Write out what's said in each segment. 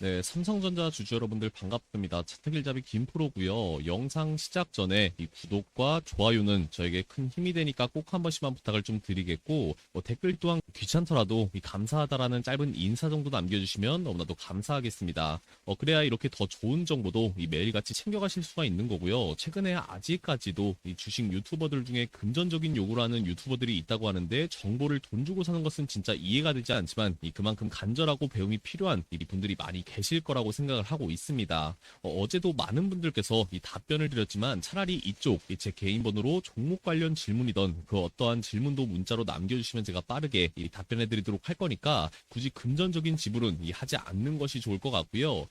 네, 삼성전자 주주 여러분들 반갑습니다. 차트길잡이 김프로고요. 영상 시작 전에 이 구독과 좋아요는 저에게 큰 힘이 되니까 꼭 한 번씩만 부탁을 좀 드리겠고 뭐 댓글 또한 귀찮더라도 이 감사하다라는 짧은 인사 정도 남겨주시면 너무나도 감사하겠습니다. 어, 그래야 이렇게 더 좋은 정보도 이 매일같이 챙겨가실 수가 있는 거고요. 최근에 아직까지도 이 주식 유튜버들 중에 금전적인 요구를 하는 유튜버들이 있다고 하는데 정보를 돈 주고 사는 것은 진짜 이해가 되지 않지만 이 그만큼 간절하고 배움이 필요한 이 분들이 많이 계실 거라고 생각을 하고 있습니다. 어, 제도 많은 분들께서 이 답변을 드렸지만 차라리 이쪽 이제 개인 번호로 종목 관련 질문이던 그 어떠한 질문도 문자로 남겨주시면 제가 빠르게 이 답변해 드리도록 할 거니까 굳이 금전적인 지불은 이 하지 않는 것이 좋을 것 같고요.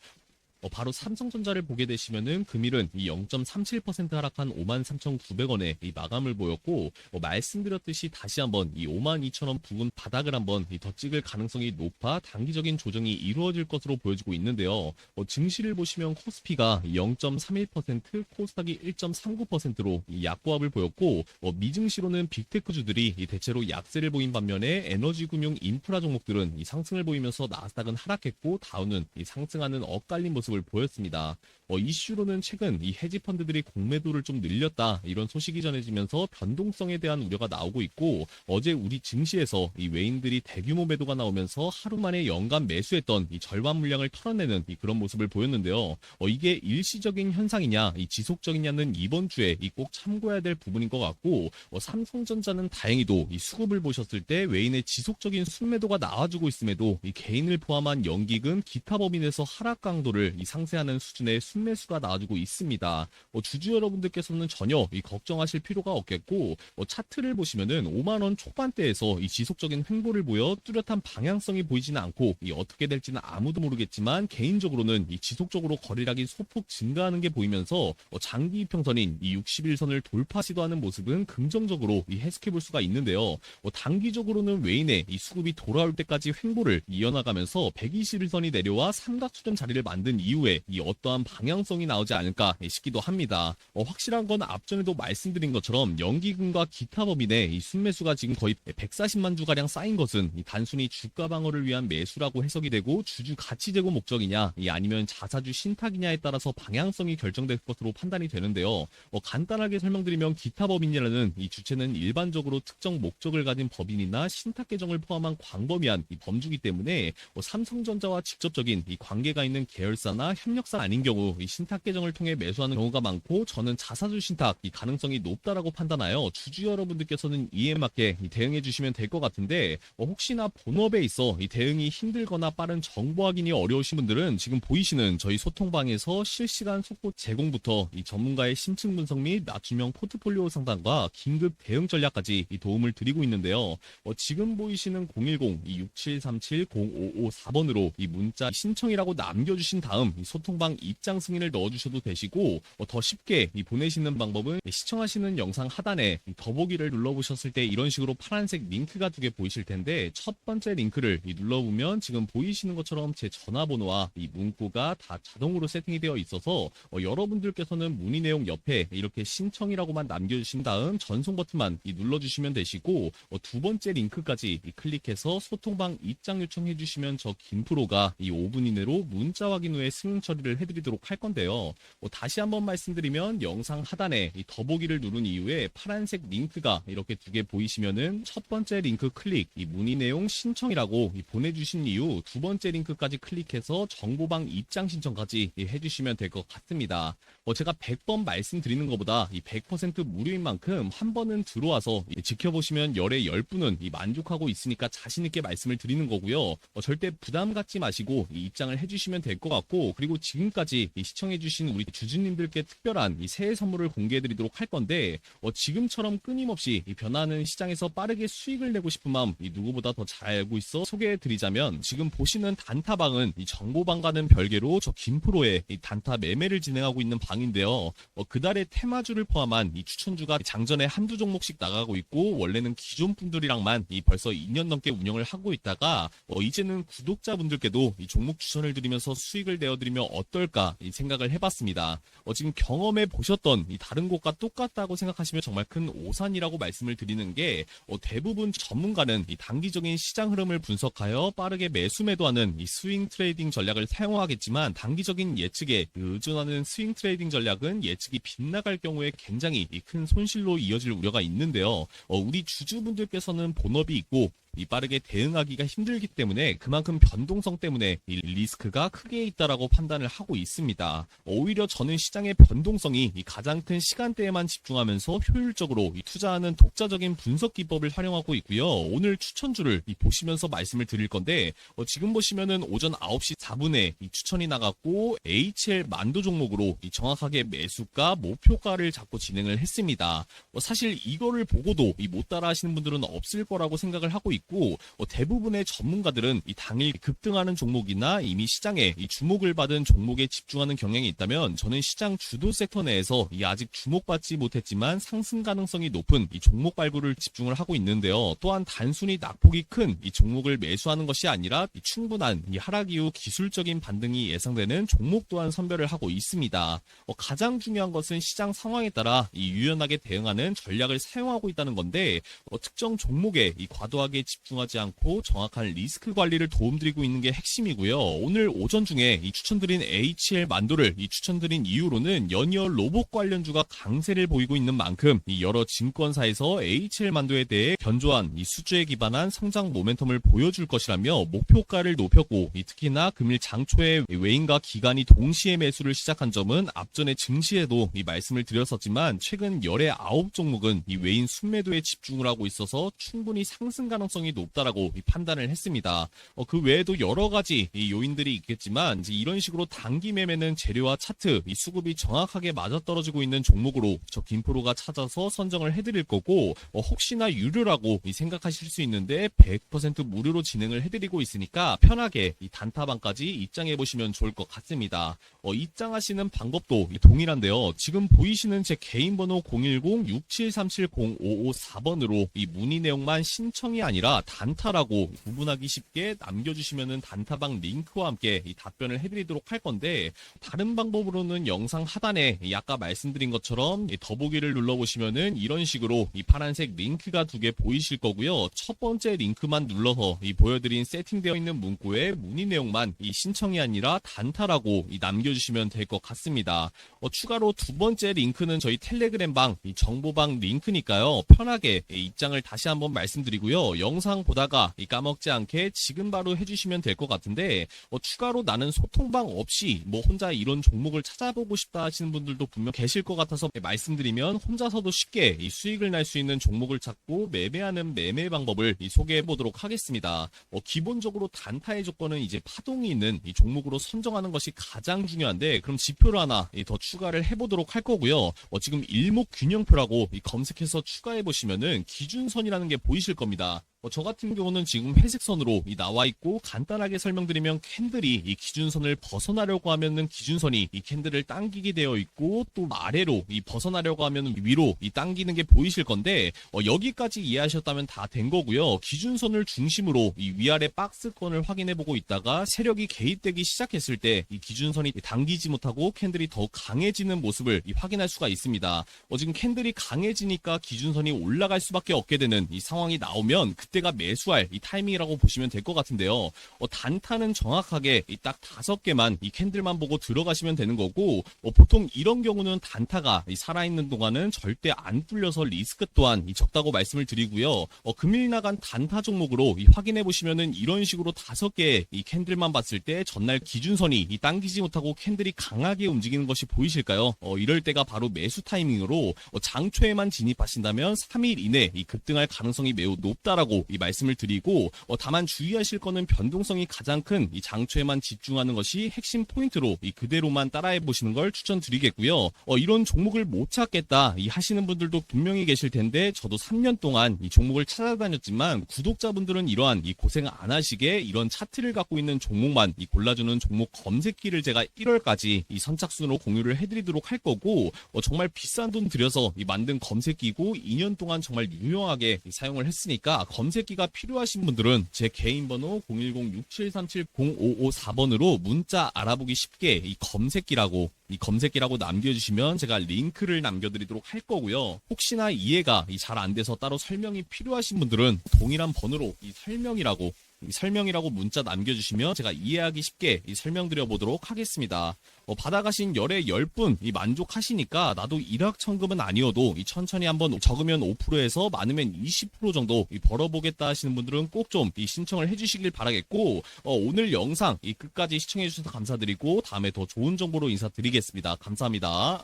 어, 바로 삼성전자를 보게 되시면은 금일은 이 0.37% 하락한 53,900원에 이 마감을 보였고 어, 말씀드렸듯이 다시 한번 이 52,000원 부근 바닥을 한번 이더 찍을 가능성이 높아 단기적인 조정이 이루어질 것으로 보여지고 있는데요. 어, 증시를 보시면 코스피가 0.31% 코스닥이 1.39%로 이 약보합을 보였고 어, 미증시로는 빅테크주들이 이 대체로 약세를 보인 반면에 에너지 금융 인프라 종목들은 이 상승을 보이면서 나스닥은 하락했고 다우는 이 상승하는 엇갈린 모습 을 보였습니다. 어, 이슈로는 최근 이 헤지 펀드들이 공매도를 좀 늘렸다 이런 소식이 전해지면서 변동성에 대한 우려가 나오고 있고 어제 우리 증시에서 이 외인들이 대규모 매도가 나오면서 하루 만에 연간 매수했던 이 절반 물량을 털어내는 이 그런 모습을 보였는데요. 어, 이게 일시적인 현상이냐 이 지속적이냐는 이번 주에 이 꼭 참고해야 될 부분인 것 같고 어, 삼성전자는 다행히도 이 수급을 보셨을 때 외인의 지속적인 순매도가 나와주고 있음에도 이 개인을 포함한 연기금 기타 법인에서 하락 강도를 이 상쇄하는 수준의 순 매수가 나와주고 있습니다. 어, 주주 여러분들께서는 전혀 이 걱정하실 필요가 없겠고 어, 차트를 보시면은 5만 원 초반대에서 이 지속적인 횡보를 보여 뚜렷한 방향성이 보이지는 않고 이 어떻게 될지는 아무도 모르겠지만 개인적으로는 이 지속적으로 거래량이 소폭 증가하는 게 보이면서 어, 장기 이평선인 이 61선을 돌파 시도하는 모습은 긍정적으로 이 해석해 볼 수가 있는데요. 어, 단기적으로는 외인의 이 수급이 돌아올 때까지 횡보를 이어나가면서 121선이 내려와 삼각수렴 자리를 만든 이후에 이 어떠한 방향 성이 나오지 않을까 싶기도 합니다. 어, 확실한 건 앞전에도 말씀드린 것처럼 연기금과 기타 법인의 이 순매수가 지금 거의 140만 주 가량 쌓인 것은 이 단순히 주가 방어를 위한 매수라고 해석이 되고 주주 가치 제고 목적이냐 이 아니면 자사주 신탁이냐에 따라서 방향성이 결정될 것으로 판단이 되는데요. 어, 간단하게 설명드리면 기타 법인이라는 이 주체는 일반적으로 특정 목적을 가진 법인이나 신탁 계정을 포함한 광범위한 이 범주기 때문에 어, 삼성전자와 직접적인 이 관계가 있는 계열사나 협력사 아닌 경우 이 신탁 계정을 통해 매수하는 경우가 많고 저는 자사주 신탁 이 가능성이 높다라고 판단하여 주주 여러분들께서는 이에 맞게 이 대응해 주시면 될 것 같은데 어, 혹시나 본업에 있어 이 대응이 힘들거나 빠른 정보 확인이 어려우신 분들은 지금 보이시는 저희 소통방에서 실시간 속보 제공부터 이 전문가의 심층 분석 및 맞춤형 포트폴리오 상담과 긴급 대응 전략까지 이 도움을 드리고 있는데요. 어, 지금 보이시는 010-2737-0554번으로 이 문자 신청이라고 남겨주신 다음 이 소통방 입장 승인을 넣어주셔도 되시고 어, 더 쉽게 이 보내시는 방법은 시청하시는 영상 하단에 이 더보기를 눌러보셨을 때 이런 식으로 파란색 링크가 두 개 보이실 텐데 첫 번째 링크를 이 눌러보면 지금 보이시는 것처럼 제 전화번호와 이 문구가 다 자동으로 세팅이 되어 있어서 어, 여러분들께서는 문의 내용 옆에 이렇게 신청이라고만 남겨주신 다음 전송 버튼만 이 눌러주시면 되시고 어, 두 번째 링크까지 이 클릭해서 소통방 입장 요청해 주시면 저 김프로가 이 5분 이내로 문자 확인 후에 승인 처리를 해드리도록 할 건데요. 어, 다시 한번 말씀드리면 영상 하단에 이 더보기를 누른 이후에 파란색 링크가 이렇게 두 개 보이시면은 첫 번째 링크 클릭 이 문의 내용 신청이라고 이 보내주신 이후 두 번째 링크까지 클릭해서 정보방 입장 신청까지 이 해주시면 될 것 같습니다. 어, 제가 100번 말씀드리는 것보다 이 100% 무료인 만큼 한 번은 들어와서 이 지켜보시면 열의 10분은 이 만족하고 있으니까 자신있게 말씀을 드리는 거고요. 어, 절대 부담 갖지 마시고 이 입장을 해주시면 될 것 같고 그리고 지금까지 이 시청해주신 우리 주주님들께 특별한 이 새해 선물을 공개해드리도록 할 건데 어, 지금처럼 끊임없이 이 변하는 시장에서 빠르게 수익을 내고 싶은 마음 이 누구보다 더 잘 알고 있어 소개해드리자면 지금 보시는 단타방은 이 정보방과는 별개로 저 김프로의 이 단타 매매를 진행하고 있는 방인데요. 어, 그달의 테마주를 포함한 이 추천주가 장전에 한두 종목씩 나가고 있고 원래는 기존 분들이랑만 이 벌써 2년 넘게 운영을 하고 있다가 어, 이제는 구독자분들께도 이 종목 추천을 드리면서 수익을 내어드리면 어떨까 이 생각을 해봤습니다. 어, 지금 경험해 보셨던 이 다른 곳과 똑같다고 생각하시면 정말 큰 오산이라고 말씀을 드리는 게 어, 대부분 전문가는 이 단기적인 시장 흐름을 분석하여 빠르게 매수 매도하는 이 스윙 트레이딩 전략을 사용하겠지만 단기적인 예측에 의존하는 스윙 트레이딩 전략은 예측이 빗나갈 경우에 굉장히 이큰 손실로 이어질 우려가 있는데요. 어, 우리 주주분들께서는 본업이 있고 이 빠르게 대응하기가 힘들기 때문에 그만큼 변동성 때문에 이 리스크가 크게 있다라고 판단을 하고 있습니다. 오히려 저는 시장의 변동성이 이 가장 큰 시간대에만 집중하면서 효율적으로 이 투자하는 독자적인 분석 기법을 활용하고 있고요. 오늘 추천주를 이 보시면서 말씀을 드릴 건데 어, 지금 보시면은 오전 9시 4분에 이 추천이 나갔고 HL 만도 종목으로 이 정확하게 매수가 목표가를 잡고 진행을 했습니다. 어, 사실 이거를 보고도 이못 따라 하시는 분들은 없을 거라고 생각을 하고 있고 어, 대부분의 전문가들은 이 당일 급등하는 종목이나 이미 시장에 이 주목을 받은 종목에 집중하는 경향이 있다면 저는 시장 주도 섹터 내에서 이 아직 주목받지 못했지만 상승 가능성이 높은 이 종목 발굴을 집중을 하고 있는데요. 또한 단순히 낙폭이 큰 이 종목을 매수하는 것이 아니라 이 충분한 이 하락 이후 기술적인 반등이 예상되는 종목 또한 선별을 하고 있습니다. 어, 가장 중요한 것은 시장 상황에 따라 이 유연하게 대응하는 전략을 사용하고 있다는 건데 어, 특정 종목에 이 과도하게 집중하지 않고 정확한 리스크 관리를 도움드리고 있는 게 핵심이고요. 오늘 오전 중에 이 추천드린 HL 만도를 이 추천드린 이유로는 연이어 로봇 관련주가 강세를 보이고 있는 만큼 이 여러 증권사에서 HL 만도에 대해 견조한 이 수주에 기반한 성장 모멘텀을 보여줄 것이라며 목표가를 높였고 이 특히나 금일 장초에 이 외인과 기관이 동시에 매수를 시작한 점은 앞전에 증시에도 이 말씀을 드렸었지만 최근 열의 아홉 종목은 이 외인 순매도에 집중을 하고 있어서 충분히 상승 가능성이 높다라고 이 판단을 했습니다. 어, 그 외에도 여러 가지 이 요인들이 있겠지만 이런 식으로 단기 매매는 재료와 차트 이 수급이 정확하게 맞아떨어지고 있는 종목으로 저 김프로가 찾아서 선정을 해드릴 거고 어, 혹시나 유료라고 이 생각하실 수 있는데 100% 무료로 진행을 해드리고 있으니까 편하게 이 단타방까지 입장해 보시면 좋을 것 같습니다. 어, 입장하시는 방법도 이 동일한데요. 지금 보이시는 제 개인 번호 010-6737-0554번으로 이 문의 내용만 신청이 아니라 단타라고 구분하기 쉽게 남겨주시면은 단타방 링크와 함께 이 답변을 해드리도록 할 건데 다른 방법으로는 영상 하단에 이 아까 말씀드린 것처럼 이 더보기를 눌러보시면은 이런 식으로 이 파란색 링크가 두 개 보이실 거고요. 첫 번째 링크만 눌러서 이 보여드린 세팅되어 있는 문구에 문의 내용만 이 신청이 아니라 단타라고 이 남겨 주시면 될 것 같습니다. 어, 추가로 두 번째 링크는 저희 텔레그램방 이 정보방 링크니까요. 편하게 이 입장을 다시 한번 말씀드리고요. 영상 보다가 이 까먹지 않게 지금 바로 해주시면 될 것 같은데 어, 추가로 나는 소통방 없이 뭐 혼자 이런 종목을 찾아보고 싶다 하시는 분들도 분명 계실 것 같아서 말씀드리면 혼자서도 쉽게 이 수익을 날 수 있는 종목을 찾고 매매하는 매매 방법을 이 소개해 보도록 하겠습니다. 어, 기본적으로 단타의 조건은 이제 파동이 있는 이 종목으로 선정하는 것이 가장 중요 한데 그럼 지표를 하나 이더 추가를 해보도록 할 거고요. 어, 지금 일목균형표라고 이 검색해서 추가해 보시면은 기준선이라는 게 보이실 겁니다. 어, 저 같은 경우는 지금 회색 선으로 이 나와 있고 간단하게 설명드리면 캔들이 이 기준선을 벗어나려고 하면은 기준선이 이 캔들을 당기게 되어 있고 또 아래로 이 벗어나려고 하면 위로 이 당기는 게 보이실 건데 어, 여기까지 이해하셨다면 다 된 거고요. 기준선을 중심으로 이 위아래 박스권을 확인해 보고 있다가 세력이 개입되기 시작했을 때 이 기준선이 당기지 못하고 캔들이 더 강해지는 모습을 이 확인할 수가 있습니다. 어, 지금 캔들이 강해지니까 기준선이 올라갈 수밖에 없게 되는 이 상황이 나오면 그때가 매수할 이 타이밍이라고 보시면 될 것 같은데요. 어, 단타는 정확하게 이딱 다섯 개만 이 캔들만 보고 들어가시면 되는 거고 어, 보통 이런 경우는 단타가 이 살아있는 동안은 절대 안 뚫려서 리스크 또한 이 적다고 말씀을 드리고요. 어, 금일 나간 단타 종목으로 이 확인해 보시면은 이런 식으로 다섯 개의 이 캔들만 봤을 때 전날 기준선이 이 당기지 못하고 캔들이 강하게 움직이는 것이 보이실까요? 어, 이럴 때가 바로 매수 타이밍으로 어, 장초에만 진입하신다면 3일 이내 이 급등할 가능성이 매우 높다라고 이 말씀을 드리고 어, 다만 주의하실 거는 변동성이 가장 큰 이 장초에만 집중하는 것이 핵심 포인트로 이 그대로만 따라해 보시는 걸 추천드리겠고요. 어, 이런 종목을 못 찾겠다 이 하시는 분들도 분명히 계실 텐데 저도 3년 동안 이 종목을 찾아다녔지만 구독자분들은 이러한 이 고생 안 하시게 이런 차트를 갖고 있는 종목만 이 골라주는 종목 검색기를 제가 1월까지 이 선착순으로 공유를 해드리도록 할 거고 어, 정말 비싼 돈 들여서 이 만든 검색기고 2년 동안 정말 유용하게 이 사용을 했으니까 검색 검색기가 필요하신 분들은 제 개인 번호 010-6737-0554번으로 문자 알아보기 쉽게 이 검색기라고 이 검색기라고 남겨주시면 제가 링크를 남겨드리도록 할 거고요. 혹시나 이해가 잘 안 돼서 따로 설명이 필요하신 분들은 동일한 번호로 이 설명이라고 이 설명이라고 문자 남겨주시면 제가 이해하기 쉽게 이 설명드려 보도록 하겠습니다. 어, 받아가신 열에 10분 이 만족하시니까 나도 일확천금은 아니어도 이 천천히 한번 적으면 5%에서 많으면 20% 정도 이 벌어보겠다 하시는 분들은 꼭 좀 이 신청을 해주시길 바라겠고 어, 오늘 영상 이 끝까지 시청해 주셔서 감사드리고 다음에 더 좋은 정보로 인사드리겠습니다. 감사합니다.